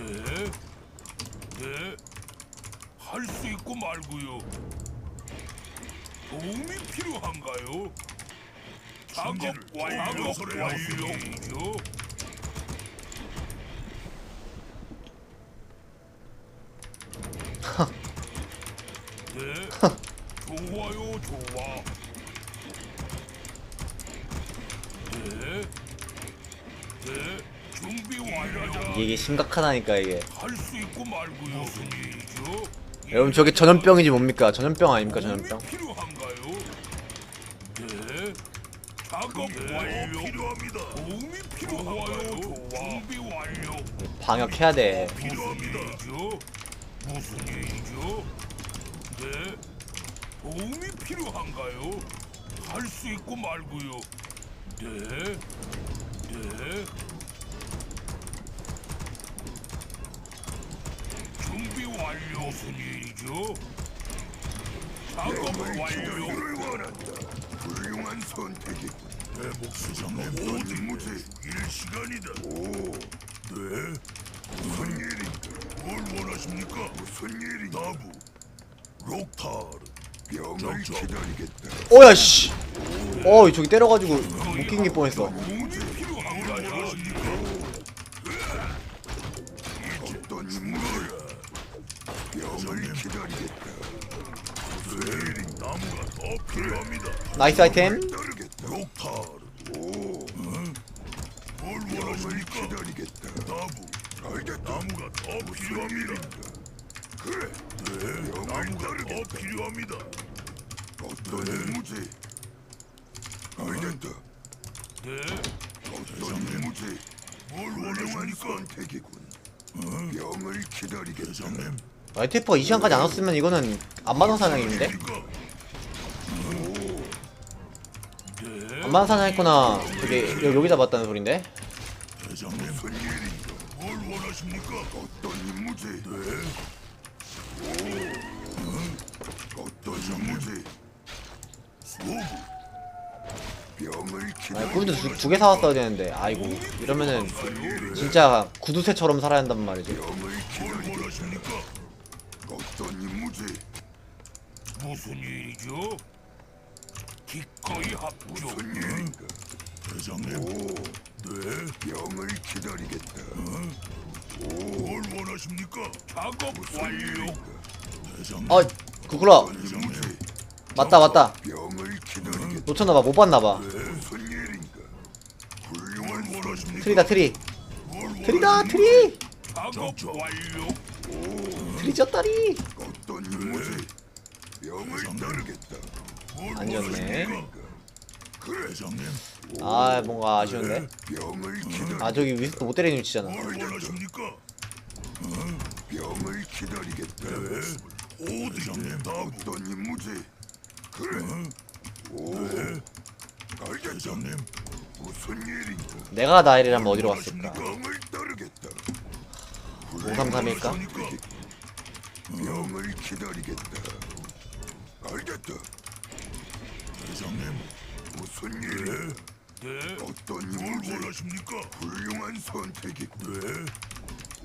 네, 네, 할 수 있고 말고요. 도움이 필요한가요? 작업 완료. 작업 완료죠. 네, 좋아요, 좋아. 네, 네, 완료. 이게 심각하다니까 이게? 여러분 저게 전염병이지 뭡니까 전염병 아닙니까 전염병? 네. 완료. 방역해야 돼? 무슨 일이죠? 네. 도움이 필요한가요? 할 수 있고 말고요. 네. 네. 완료. 무슨 일이죠? 작업 완료. 원한다. 훌륭한 선택이. 내 목수장 모든 무죄 죽일 시간이다. 오, 네. 무슨 일인가? 뭘 원하십니까? 무슨 일이? 나부, 록타르, 병을 기다리겠다. 오야 씨 어이 저기 때려가지고 웃긴 게 뻔했어 도움이 필요한가요? 어떤 인물이야? 병을 기다리겠다. 무슨 일이? 나무가 더 필요합니다. 나이스 아이템 따르겠다. 록타르. 오. 뭘 원하십니까? 기다리겠다. 나무. 알겠다. 나무가 더 필요합니다. 그래. 네. 나무가 더 필요합니다. 어떤 임무지? 알겠다. 네. 어떤 임무지? 뭘 원하십니까? 선택이군. 병을 기다리겠다. 라이트퍼가 이 시간까지 안 왔으면 이거는 안마당 사냥인데? 네. 안마당 사냥했구나 저기 여- 여기다 봤다는 소린데? 아, 기다리. 구두 두개 사왔어야 되는데 아이고 이러면은 진짜 구두쇠처럼 살아야 한단 말이지 어떤 임무지? 무슨 일이죠? 기꺼이 합조. 무슨 일인가? 대장님. 오. 네. 병을 기다리겠다. 오. 뭘 원하십니까? 작업 완료. 대장님. 아 구구라 임무지? 맞다 맞다 병을 기다리겠다. 놓쳤나봐 못 봤나봐 무슨 일인가? 훌륭한 원하십니까? 트리다 트리 뭘 트리다? 트리 작업 완료. 트리 졌다리 어떤 임무지? 병을 따르겠다. 뭘안 졌네. 대장님. 아 뭔가 아쉬운데 병을 기다리. 아 저기 위스크 못 때리는 위치잖아 뭘 원하십니까? 병을 기다리겠다. 오, 대장님. 어떤 임무지? 그래. 오. 알겠다. 대장님. 무슨 일인가? 내가 나일이라면 어디로 갔을까 병을 따르겠다. 533일까? 병을 기다리겠다. 알겠다. 대장님, 무슨 일? 네. 어떤 임무지? 원하십니까? 훌륭한 선택이군. 네.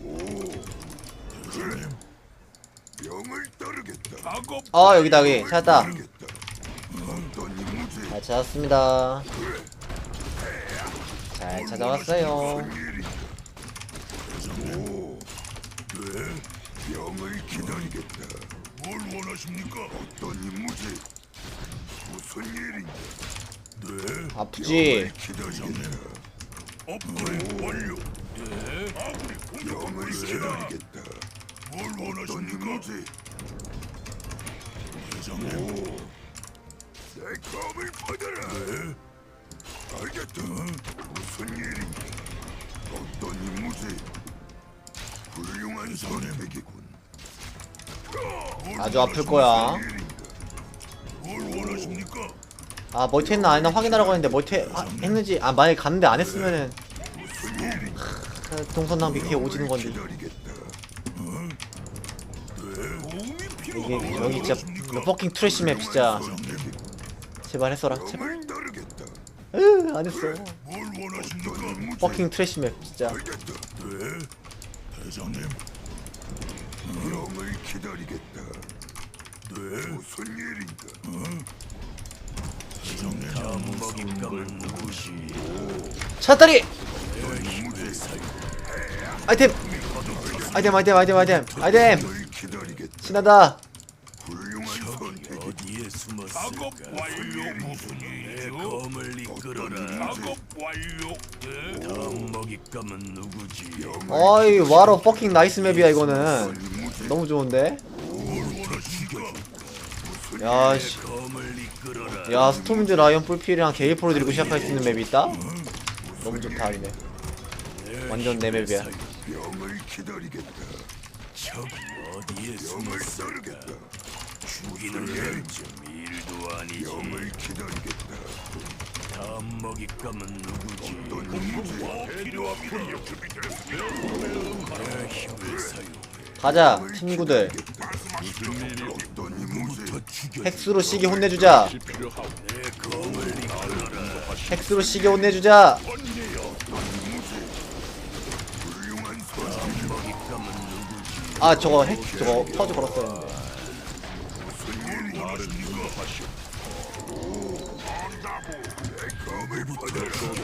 오, 대장님. 병을 따르겠다. 작업. 아 여기다 여기 찾았다 따르겠다. 어떤 임무지? 잘 찾았습니다 잘 찾아왔어요 무슨 일인가? 오, 네. 병을 기다리겠다. 뭘 원하십니까? 어떤 임무지? 무슨 일인가? 네. 아프지 기다리겠다. 업그레이드 완료. 네. 아군이 병을 기다리겠다. 뭘 원하십니까? 대장님. 오, 내 검을 받아라. 네. 알겠다. 무슨 일인가? 어떤 임무지? 훌륭한 선택이군. 아주 아플 거야? 아 멀티 했나 안 했나 확인하라고 했는데 멀티 하- 했는지 아 만약에 갔는데 안 했으면은 무슨 일인가? 크, 동선 낭비 피해 오지는 건데 이게 여기 진짜 퍼킹 트래시 맵 진짜 제발 했어라 제발 병을 따르겠다. 으안 했어 뭘 원하십니까? 퍼킹 트래시 맵 진짜 네. 명을 기다리겠다. 네? 무슨 일인가? 어? 먹잇감은 누구시? 차다리 아이템 아이템 아이템 아이템 아이템 아이템. 신나다. 어디에 숨었을까? 작업 완료. 무슨 일이죠? 검을 이끌어라. 작업 완료. 네. 다음 먹잇감은 누구지? 어이 와로 퍼킹 나이스 맵이야 이거는 너무 좋은데? 야씨. 야 스톰즈 라이언 뿔필이랑 게이프로 들고 시작할 수 있는 맵이 있다? 너무 좋다 이네 완전 내 맵이야 기다리겠다. 가자 친구들? 헥스로 시기 혼내주자. 헥스로 시기 혼내주자? 아 저거 헥 저거 퍼즈 걸었어야 했는데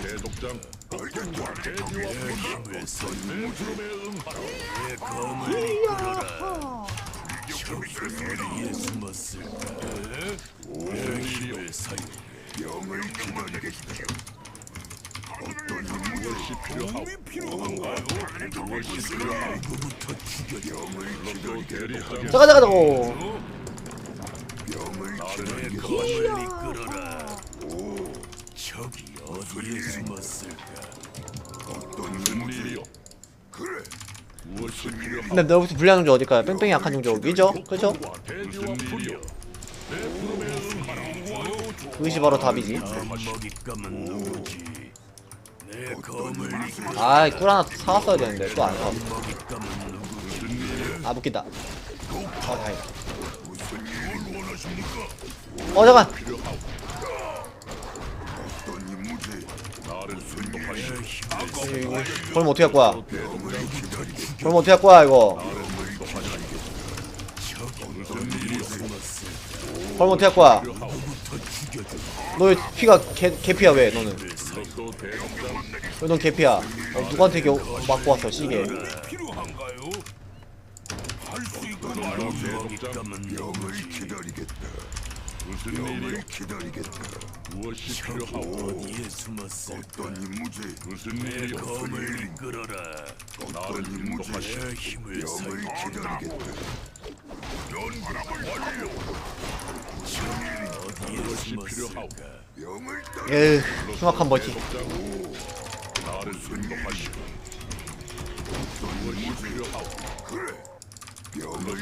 대독장. 내 힘을. 명을 기다리겠다. 대리하게 자가 자가 자고 검을 이끌어라. 적이 어디에 숨었을까? 어떤 무슨? 일이요 그래. 무엇이 필요하오 근데 너부터 불리한 종 어딜까요? 뺑뺑이 약한 종 저기죠? 그죠? 무슨 일이요 그것이 바로 답이지. 아이 꿀 하나 사왔어야 되는데 또 안 사왔어? 아 묶인다 어 다행이다 무슨? 어 잠깐. 그럼 어떻게 할 거야. 그럼 어떻게 할 거야 이거? 그럼 어떻게 할 거야. 너왜 피가 개, 개피야 왜 너는? 또 대독장 왜넌 개피야? 어, 누구한테 겨, 맞고 왔어 시계 누구지? 기다리겠다. 무슨 일이요 명을 기다리겠다. 무엇이 필요하오 어디에 숨었을까? 어떤 임무지? 무슨 내 일이요 검을 이끌어라. 나를 어떤 임무지? 내 힘을 사용. 기다리겠다. 연구를 완료. 어디에 숨었을까? 명을 따르. 에휴 흉악한 대독장 나를 인도하시오 무엇이 필요하오 그래.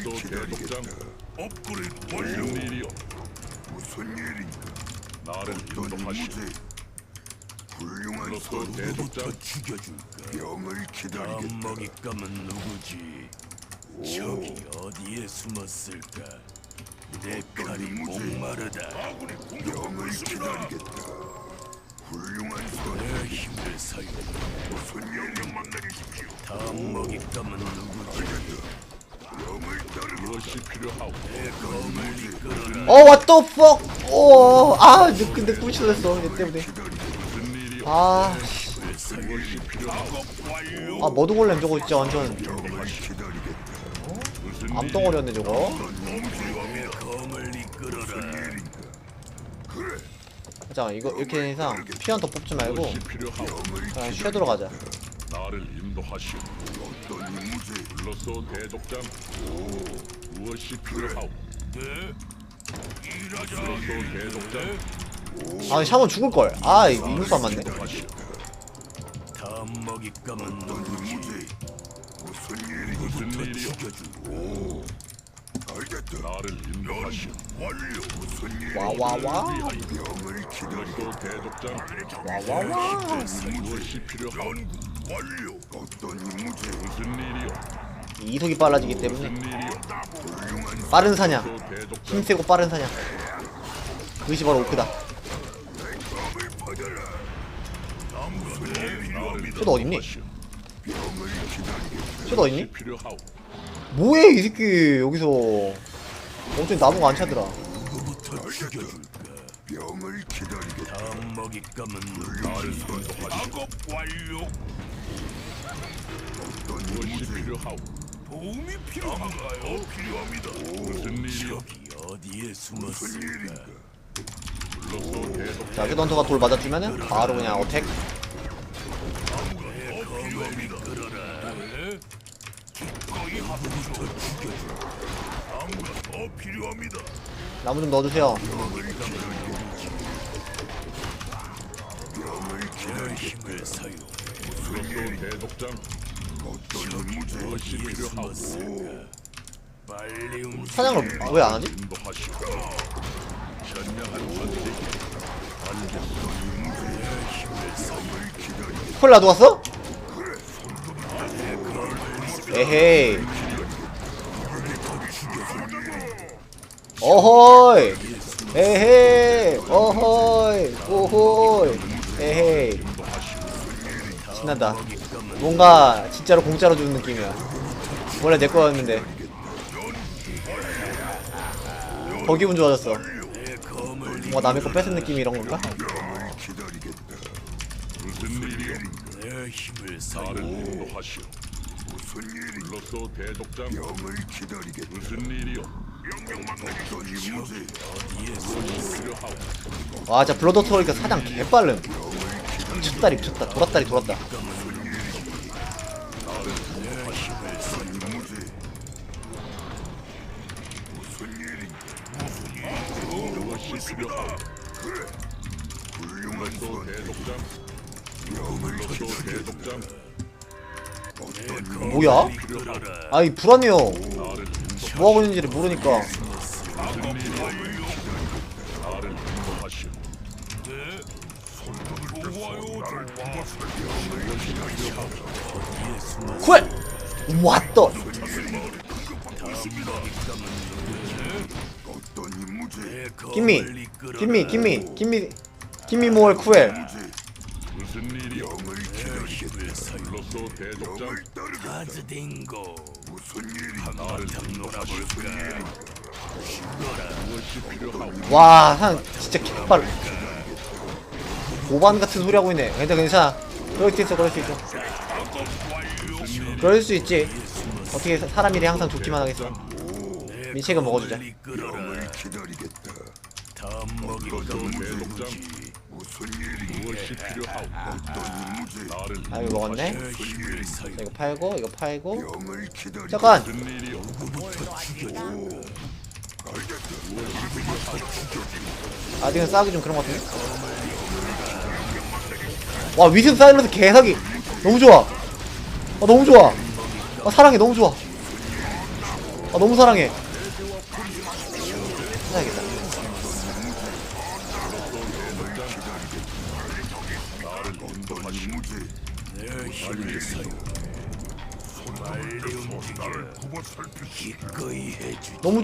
또 기다리겠다. 대독장 업그레이드 무슨 완료. 일이요 무슨 일인가? 나를 인도하시오? 훌륭한 또 선. 대독장 죽여줄까? 다음 기다리겠다. 먹잇감은 누구지? 적이 어디에 숨었을까? 내 칼이 목마르다. 명을 기다리겠다. 훌륭한 선. 내 힘을 사용. 무슨 명령만 내리십시오. 다음 먹잇감은 누구지? 따 어 what the fuck 오아 근데 꿀치됐어 얘 때문에 아, 아 머드골렘 저거 진짜 완전 일이요 암덩어리였네 저거. 자 이거 이렇게 된 이상 피한 더 뽑지 말고 그냥 쉐도로 가자 나를 인도하시오? 불렀소 대독장 무엇이 필요하오 네. 일하자. 불렀소 대독장 아 샤먼 죽을 걸 아 이거 안 맞네 다음 먹잇감은 누구지? 무슨 일이? 무슨 일이요 죽여주고 알겠다. 나를 인도하시오 완료. 무슨 일? 와와와 명을 기다리겠다. 불렀소 대독장 와와와 무엇이 필요하오 완료. 어떤 임무지? 무슨 일이요 이속이 빨라지기 때문에 빠른 사냥 힘세고 빠른 사냥 그것이 바로 오크다 일이. 쟤도 어딨니? 쟤도 어딨니? 뭐해 이 새끼 여기서 어쩐 나무가 안 차더라? 병을 기다리겠다. 다음 먹잇감은 나를 인도하시오. 작업 완료. 어떤 임무지? 필요하오. 도움이 필요한가요? 필요합니다. 무슨. 적이 어디에 무슨 숨었을까? 일인가? 불러서 대독 자 슈던터가 돌 맞아주면은 바로 그냥 어택 더 필요합니다. 네? 기꺼이 합쳐 죽여줘. 다음과 더 필요합니다. 나무 좀 넣어주세요 힘을 사용. 어떤? 무엇이 움직여. 사냥을 왜 안 하지? 인도하시오. 현명한 선택이 콜 놔두었어? 에헤이 어허이 에헤이 어허이 오호이 에헤이 신난다 뭔가 진짜로 공짜로 주는 느낌이야 원래 내 거였는데 더 기분 좋아졌어 뭔가 남의 거 뺏은 느낌이 이런 건가? 불러서 대독장 병을 기다리겠다. 무슨 일이오. 명령만 어떤 임무지? 무엇이 필요하오. 와 진짜 블러드 트로이가 사냥 개빠름 미쳤다리 미쳤다 돌았다리 돌았다 필요하오. 훌륭한 선. 대독장 병을 불러서 대독장 어떤 뭐야? 아이 불안해요 나를 뭐하고 있는지를 모르니까 무슨 일이오. 나를 인도하시오. 좋아요, 좋아. 쿨! 왔다 미 검을 이끌어라. 김미 김미 김미 김미 모얼 쿠엘 무슨 일이오. 병을 내 힘을 사용. 불러서 대독장. 가즈딩고. 무슨 일이? 나를 놀아볼까? 와, 한 진짜 개빨. 오반 같은 소리 하고 있네. 근데 괜찮아. 그럴 수 있어, 그럴 수 있어. 그럴 수 있지. 어떻게 사- 사람 일이 항상 좋기만 하겠어. 내 민채가 먹어주자. 병을 기다리겠다. 다음 먹잇감은 대독장 무슨 일이? 무엇이 필요하오. 어떤 아, 이거 먹었네. 자, 이거 팔고, 이거 팔고. 기다리. 잠깐. 아직은 싸우기 좀 그런 것 같은데. 와, 위슨 사일러스 개사기. 너무 좋아. 아, 너무 좋아. 아, 사랑해, 너무 좋아. 아, 너무 사랑해.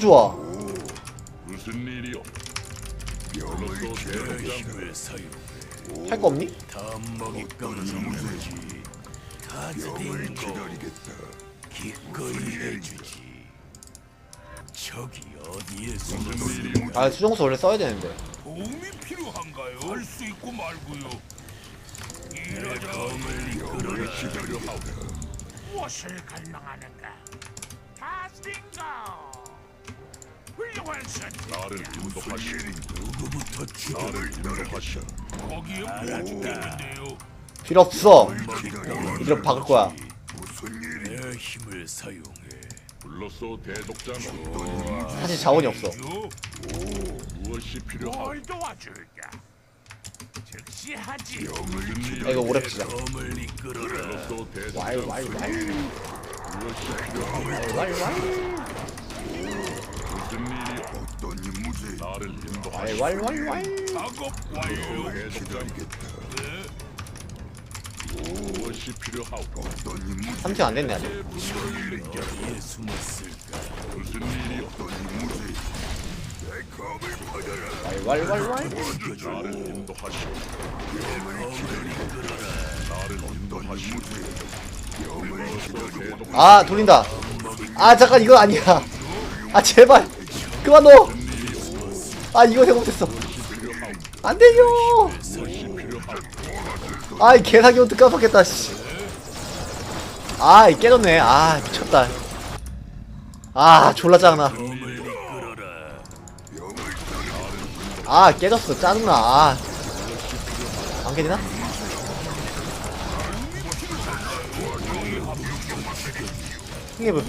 좋아. 무슨 일이오. 할 거 없니? 기다리겠다. 기꺼이 해주지. 적이 어디에 무슨 숨었을까? 일이오. 아, 수정수 원래 써야 되는데. 도움이 필요한가요? 할 수 있고 말고요. 이끌어라. 무엇이 필요하오. 무엇을 갈망하는가? 타스팅고. 훌륭한 선택. 나를 인도하시오. 누구부터 죽여? 나를 인도하시오. 거기에 뭐 죽겠는데요? 필요 없어. 이대로 박을 거야. 무슨 일이? 내 힘을 사용해. 불러서 대독장 사실 자원이 없어. 무엇이 필요하오. 뭘 도와줄까? 즉시 하지. 아. 이거 오래. 검을 이끌어라. 왈, 대독장 왈, 왈. 무엇이 필요하오. 무슨 일이오. 어떤 임무지? 나를 왈, 인도하시오. 왈, 왈, 왈. 작업 완료. 대독장 무엇이 필요하오. 어떤 임무지? 3층 안 됐네, 아직. 어디에 숨었을까? 무슨 일이오. 어떤 임무지? 내 검을 받아라. 왈, 왈, 왈, 왈. 나를 인도하시오. 나를 인도하시오. 아 돌린다 아 잠깐 이거 아니야 아 제발 그만 넣어 아 이거 생각 못했어. 안돼요! 아이 개사기 온트 깜빡했다 씨. 아이 깨졌네. 아 미쳤다. 아 졸라 짜증나. 아 깨졌어. 짜증나. 아. 안 깨지나? 흥해브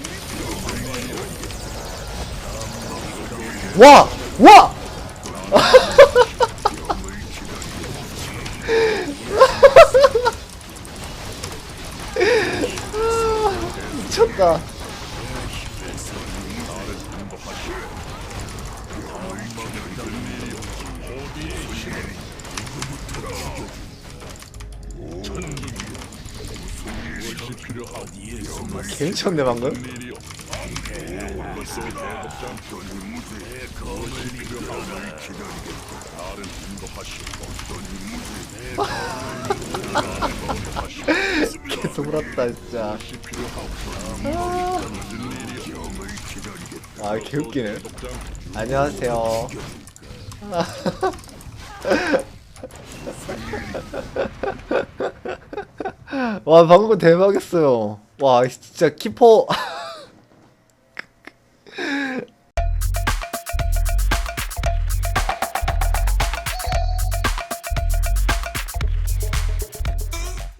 와! 와! 미쳤다 미쳤네 방금 개 돌았다 진짜 무엇이 필요하오? 무슨 일이요? 아 개웃기네 안녕하세요 와 방금 거 대박이었어요 와 진짜 키퍼